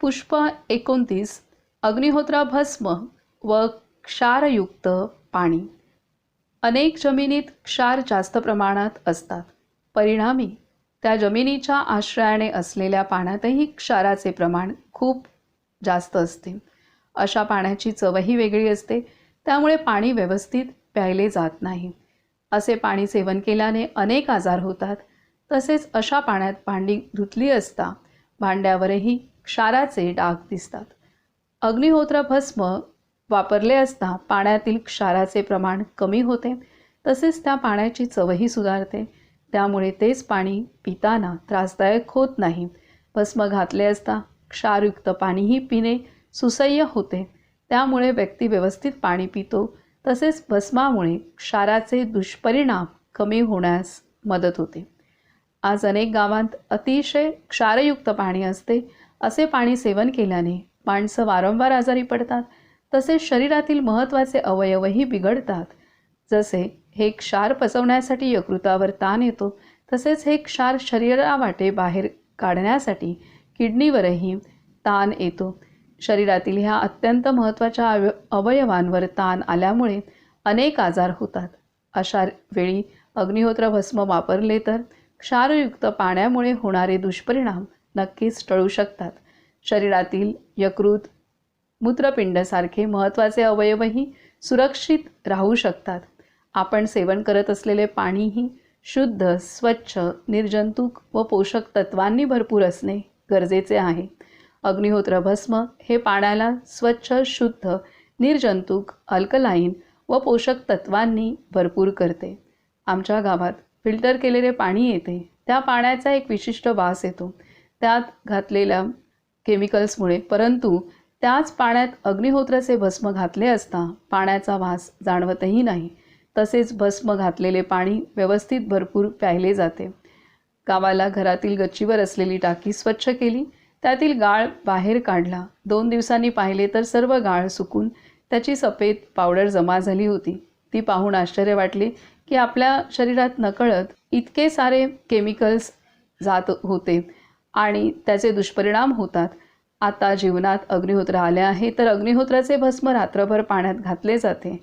पुष्प एकोणतीस अग्निहोत्रा भस्म व क्षारयुक्त पाणी. अनेक जमिनीत क्षार जास्त प्रमाणात असतात. परिणामी त्या जमिनीच्या आश्रयाने असलेल्या पाण्यातही क्षाराचे प्रमाण खूप जास्त असते. अशा पाण्याची चवही वेगळी असते त्यामुळे पाणी व्यवस्थित प्यायले जात नाही. असे पाणी सेवन केल्याने अनेक आजार होतात. तसेच अशा पाण्यात भांडी धुतली असता भांड्यावरही क्षाराचे डाग दिसतात. अग्निहोत्र भस्म वापरले असता पाण्यातील क्षाराचे प्रमाण कमी होते. तसेच त्या पाण्याची चवही सुधारते. त्यामुळे तेच पाणी पिताना त्रासदायक होत नाही. भस्म घातले असता क्षारयुक्त पाणीही पिणे सुसह्य होते. त्यामुळे व्यक्ती व्यवस्थित पाणी पितो. तसेच भस्मामुळे क्षाराचे दुष्परिणाम कमी होण्यास मदत होते. आज अनेक गावांत अतिशय क्षारयुक्त पाणी असते. असे पाणी सेवन केल्याने माणसं वारंवार आजारी पडतात तसेच शरीरातील महत्त्वाचे अवयवही बिघडतात. जसे हे क्षार पचवण्यासाठी यकृतावर ताण येतो तसेच हे क्षार शरीरावाटे बाहेर काढण्यासाठी किडनीवरही ताण येतो. शरीरातील ह्या अत्यंत महत्त्वाच्या अव अवयवांवर ताण आल्यामुळे अनेक आजार होतात. अशा वेळी अग्निहोत्र भस्म वापरले तर क्षारयुक्त पाण्यामुळे होणारे दुष्परिणाम नक्कीच टळू शकतात. शरीरातील यकृत मूत्रपिंडसारखे महत्त्वाचे अवयवही सुरक्षित राहू शकतात. आपण सेवन करत असलेले पाणीही शुद्ध स्वच्छ निर्जंतुक व पोषक तत्वांनी भरपूर असणे गरजेचे आहे. अग्निहोत्र भस्म हे पाण्याला स्वच्छ शुद्ध निर्जंतुक अल्कलाईन व पोषक तत्वांनी भरपूर करते. आमच्या गावात फिल्टर केलेले पाणी येते. त्या पाण्याचा एक विशिष्ट वास येतो. त्यात घातलेल्या केमिकल्समुळे परंतु त्याच पाण्यात अग्निहोत्राचे भस्म घातले असता पाण्याचा वास जाणवतही नाही. तसेच भस्म घातलेले पाणी व्यवस्थित भरपूर प्यायले जाते. गावाला घरातील गच्चीवर असलेली टाकी स्वच्छ केली. त्यातील गाळ बाहेर काढला. दोन दिवसांनी पाहिले तर सर्व गाळ सुकून त्याची सफेद पावडर जमा झाली होती. ती पाहून आश्चर्य वाटले की आपल्या शरीरात नकळत इतके सारे केमिकल्स जात होते. आणि त्याचे दुष्परिणाम होतात. आता जीवनात अग्निहोत्र आले आहे तर अग्निहोत्राचे भस्म रात्रभर पाण्यात घातले जाते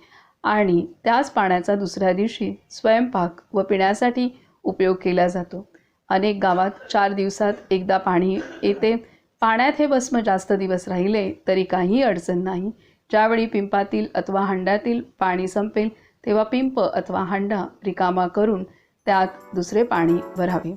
आणि त्याच पाण्याचा दुसऱ्या दिवशी स्वयंपाक व पिण्यासाठी उपयोग केला जातो. अनेक गावात चार दिवसात एकदा पाणी येते. पाण्यात हे भस्म जास्त दिवस राहिले तरी काही अडचण नाही. ज्यावेळी पिंपातील अथवा हंड्यातील पाणी संपेल तेव्हा पिंप अथवा हंडा रिकामा करून त्यात दुसरे पाणी भरावे.